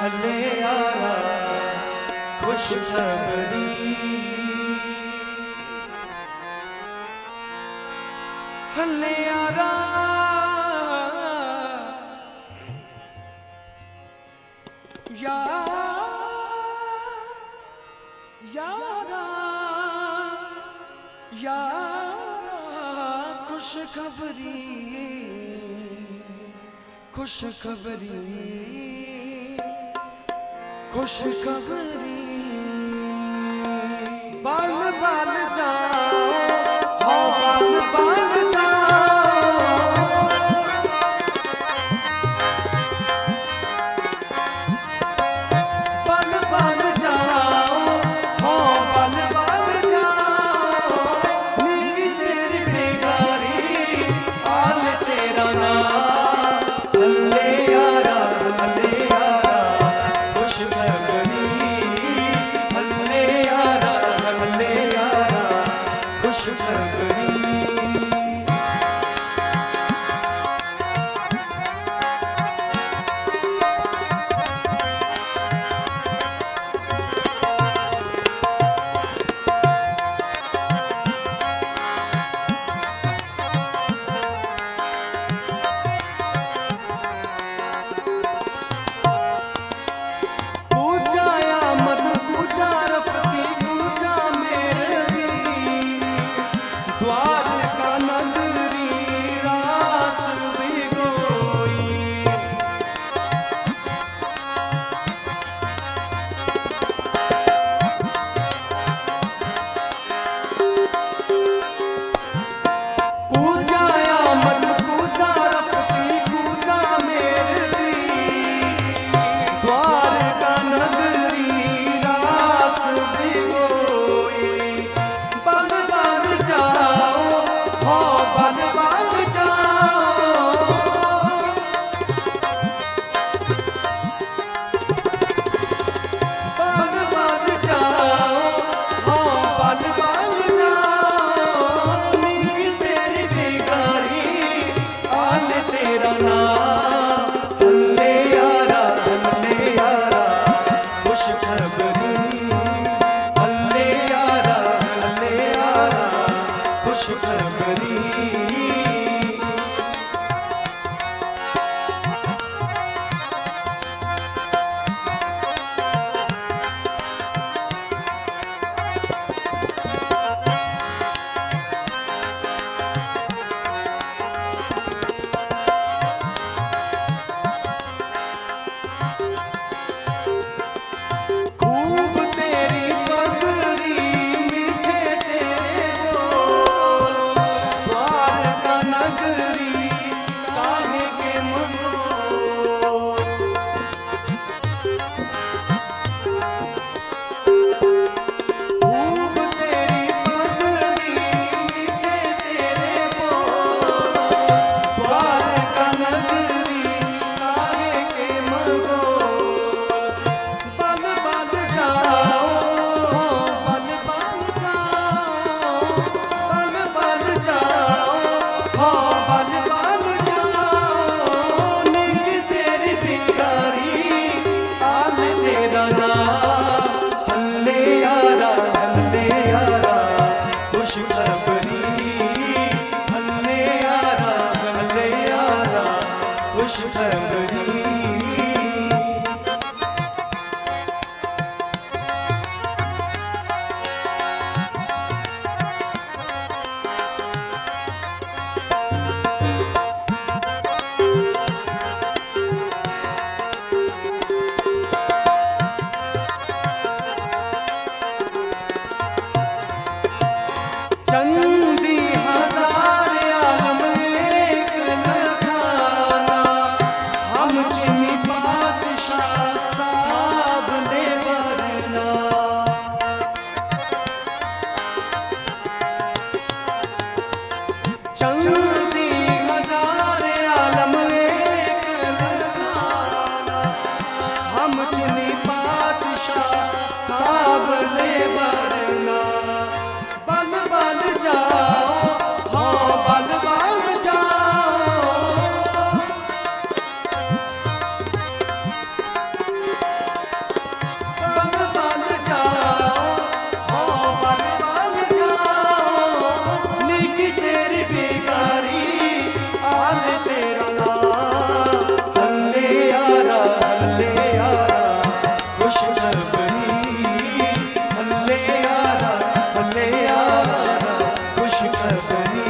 ਹਲੇ ਆਰਾ ਖੁਸ਼ਖਬਰੀ ਹਲੇ ਆਰਾ ਯਾ ਯਾਰਾ ਯਾਰਾ ਖੁਸ਼ਖਬਰੀ ਖੁਸ਼ਖਬਰੀ ਖੁਸ਼ਖਬਰੀ। ਬਲ ਬਲ Radha. Yeah.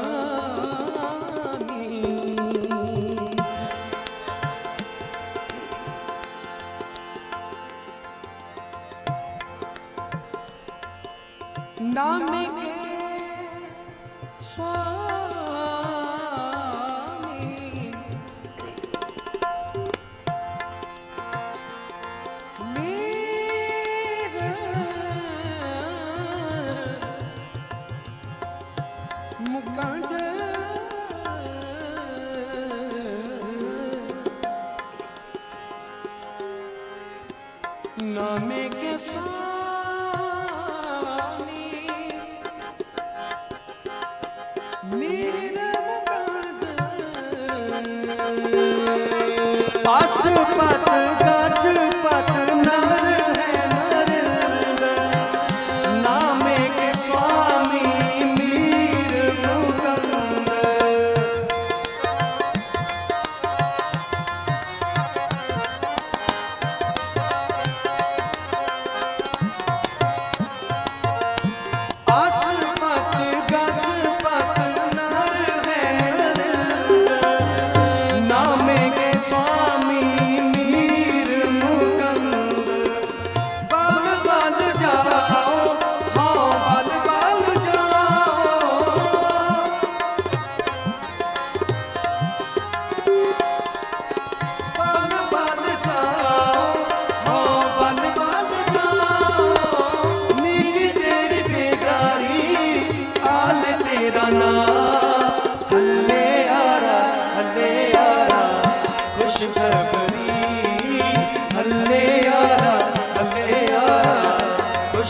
ਨਾਮੇ ਕੇ ਸਾਮੀ ਮੇਰੇ ਮੁਕੰਦ ਪਾਸ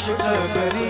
અકબરી